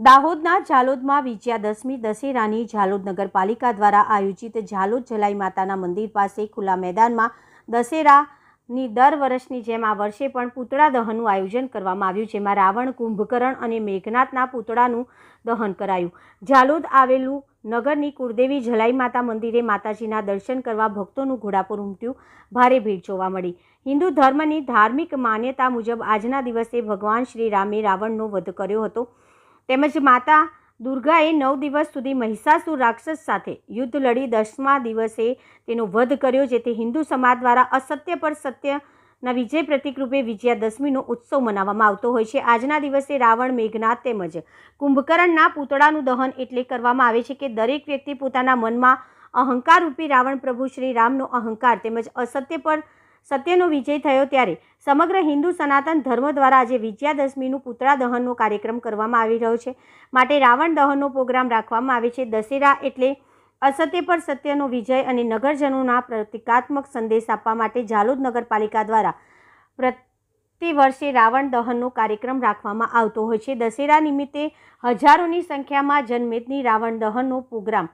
દાહોદના ઝાલોદમાં વિજયાદશમી દશેરાની ઝાલોદ નગરપાલિકા દ્વારા આયોજિત ઝાલોદ જલાઈ માતાના મંદિર પાસે ખુલ્લા મેદાનમાં દશેરાની દર વર્ષની જેમ આ વર્ષે પણ પૂતળા દહનનું આયોજન કરવામાં આવ્યું, જેમાં રાવણ કુંભકરણ અને મેઘનાથના પૂતળાનું દહન કરાયું. ઝાલોદ આવેલું નગરની કુળદેવી જલાઈ માતા મંદિરે માતાજીના દર્શન કરવા ભક્તોનું ઘોડાપુર ઉમટ્યું. ભારે ભીડ જોવા મળી. હિન્દુ ધર્મની ધાર્મિક માન્યતા મુજબ આજના દિવસે ભગવાન શ્રી રામે રાવણનો વધ કર્યો હતો. તેમજ માતા દુર્ગાએ નવ દિવસ સુધી મહિષાસુર રાક્ષસ સાથે યુદ્ધ લડી. દસમા દિવસે તેનો વધ કર્યો, જેથી હિન્દુ સમાજ દ્વારા અસત્ય પર સત્યના વિજય પ્રતિકરૂપે વિજયાદશમીનો ઉત્સવ મનાવવામાં આવતો હોય છે. આજના દિવસે રાવણ મેઘનાથ તેમજ કુંભકર્ણના પૂતળાનું દહન એટલે કરવામાં આવે છે કે દરેક વ્યક્તિ પોતાના મનમાં અહંકાર રૂપી રાવણ પ્રભુ શ્રી રામનો અહંકાર તેમજ અસત્ય પર સત્યનો વિજય થયો ત્યારે સમગ્ર હિન્દુ સનાતન ધર્મ દ્વારા આજે વિજયાદશમીનું પૂતળા દહનનો કાર્યક્રમ કરવામાં આવી રહ્યો છે. માટે રાવણ દહનનો પ્રોગ્રામ રાખવામાં આવે છે. દશેરા એટલે અસત્ય પર સત્યનો વિજય અને નગરજનોના પ્રતિકાત્મક સંદેશ આપવા માટે ઝાલોદ નગરપાલિકા દ્વારા પ્રતિ વર્ષે રાવણ દહનનો કાર્યક્રમ રાખવામાં આવતો હોય છે. દશેરા નિમિત્તે હજારોની સંખ્યામાં જનમેદની રાવણ દહનનો પ્રોગ્રામ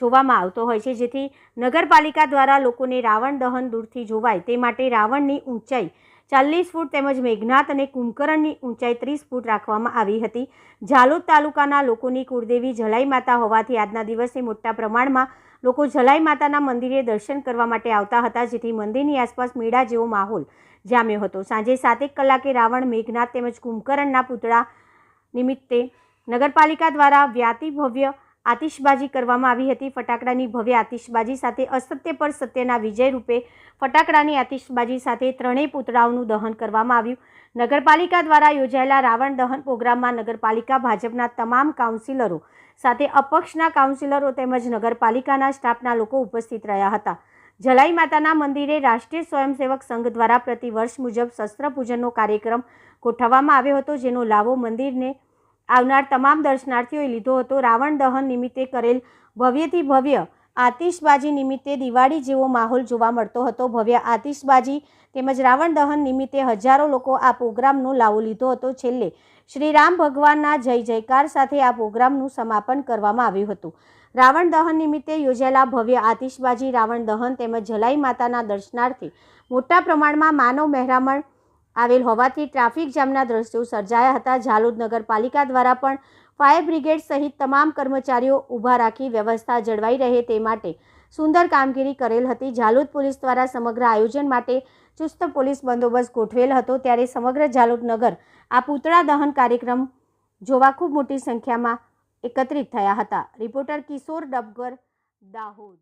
જોવામાં આવતો હોય છે, જેથી નગરપાલિકા દ્વારા લોકોને રાવણ દહન દૂરથી જોવાય. તે માટે રાવણની ઊંચાઈ ચાલીસ ફૂટ તેમજ મેઘનાથ અને કુંભકરણની ઊંચાઈ ત્રીસ ફૂટ રાખવામાં આવી હતી. ઝાલોદ તાલુકાના લોકોની કુળદેવી જલાઈ માતા હોવાથી આજના દિવસે મોટા પ્રમાણમાં લોકો જલાઈ માતાના મંદિરે દર્શન કરવા માટે આવતા હતા, જેથી મંદિરની આસપાસ મેળા જેવો માહોલ જામ્યો હતો. સાંજે સાતેક કલાકે રાવણ, મેઘનાથ તેમજ કુંભકરણના પૂતળા નિમિત્તે નગરપાલિકા દ્વારા વ્યાતિ ભવ્ય આતિશબાજી કરવામાં આવી હતી. ફટાકડાની ભવ્ય આતિશબાજી સાથે અસત્ય પર સત્યના વિજય રૂપે ફટાકડાની આતિશબાજી સાથે ત્રણેય પૂતળાઓનું દહન કરવામાં આવ્યું. નગરપાલિકા દ્વારા યોજાયેલા રાવણ દહન પ્રોગ્રામમાં નગરપાલિકા ભાજપના તમામ કાઉન્સિલરો સાથે અપક્ષના કાઉન્સિલરો તેમજ નગરપાલિકાના સ્ટાફના લોકો ઉપસ્થિત રહ્યા હતા. જલાઈ માતાના મંદિરે રાષ્ટ્રીય સ્વયંસેવક સંઘ દ્વારા પ્રતિ વર્ષ મુજબ શસ્ત્ર પૂજનનો કાર્યક્રમ ગોઠવવામાં આવ્યો હતો, જેનો લાવો મંદિરને આવનાર તમામ દર્શનાર્થીઓએ લીધો હતો. રાવણ દહન નિમિત્તે કરેલ ભવ્યથી ભવ્ય આતિશબાજી નિમિત્તે દિવાળી જેવો માહોલ જોવા મળતો હતો. ભવ્ય આતિશબાજી તેમજ રાવણ દહન નિમિત્તે હજારો લોકો આ પ્રોગ્રામનો લાવો લીધો હતો. છેલ્લે શ્રી રામ ભગવાનના જય જયકાર સાથે આ પ્રોગ્રામનું સમાપન કરવામાં આવ્યું હતું. રાવણ દહન નિમિત્તે યોજાયેલા ભવ્ય આતિશબાજી, રાવણ દહન તેમજ જલાઈ માતાના દર્શનાર્થે મોટા પ્રમાણમાં માનવ મહેરામણ આવેલ હોવાથી ટ્રાફિક જામના દ્રશ્યો સર્જાયા હતા. ઝાલોદ નગરપાલિકા દ્વારા પણ ફાયર બ્રિગેડ સહિત તમામ કર્મચારીઓ ઊભા રાખી વ્યવસ્થા જળવાઈ રહે તે માટે સુંદર કામગીરી કરેલ હતી. ઝાલોદ પોલીસ દ્વારા સમગ્ર આયોજન માટે ચુસ્ત પોલીસ બંદોબસ્ત ગોઠવેલ હતો. ત્યારે સમગ્ર ઝાલોદ નગર આ પૂતળા દહન કાર્યક્રમ જોવા ખૂબ મોટી સંખ્યામાં એકત્રિત થયા હતા. રિપોર્ટર કિશોર ડબગર દાહોદ.